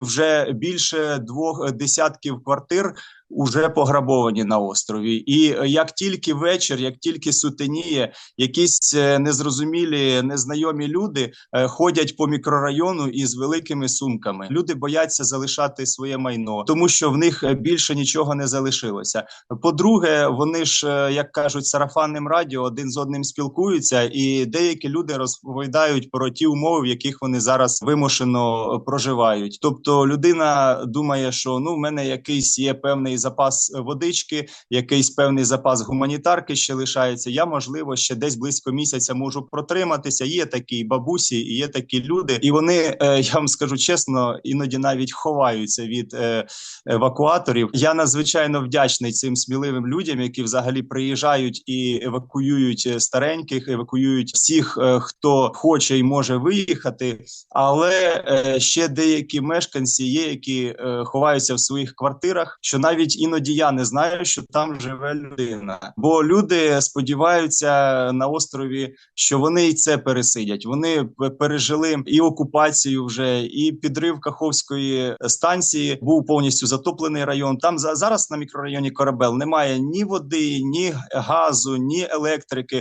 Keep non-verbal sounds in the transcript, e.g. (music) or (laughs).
вже більше двох десятків квартир уже пограбовані на острові. І е, як тільки вечір, як тільки сутеніє, якісь е, незрозумілі незнайомі люди е, ходять по мікрорайону із великими сумками. Люди бояться залишати своє майно, тому що в них більше нічого не залишилося. По-друге, вони ж як кажуть, сарафанним радіо один з одним спілкуються, і деякі люди розповідають про ті умови, в яких вони зараз вимушено проживають. Тобто, людина думає, що ну в мене якийсь є певний запас водички, якийсь певний запас гуманітарки ще лишається. Я можливо ще десь близько місяця можу протриматися. Є такі бабусі, є такі люди, і вони е, (laughs) я вам скажу чесно, іноді навіть ховаються від е, евакуаторів. Я надзвичайно вдячний цим сміливим людям, які взагалі приїжджають і евакуюють стареньких, евакуюють всіх, е, хто хоче і може виїхати. Але ще деякі мешканці є, які ховаються в своїх квартирах, що навіть навіть іноді я не знаю, що там живе людина, бо люди сподіваються на острові, що вони і це пересидять. Вони пережили і окупацію вже, і підрив Каховської станції був повністю затоплений район. Там зараз на мікрорайоні Корабел немає ні води, ні газу, ні електрики.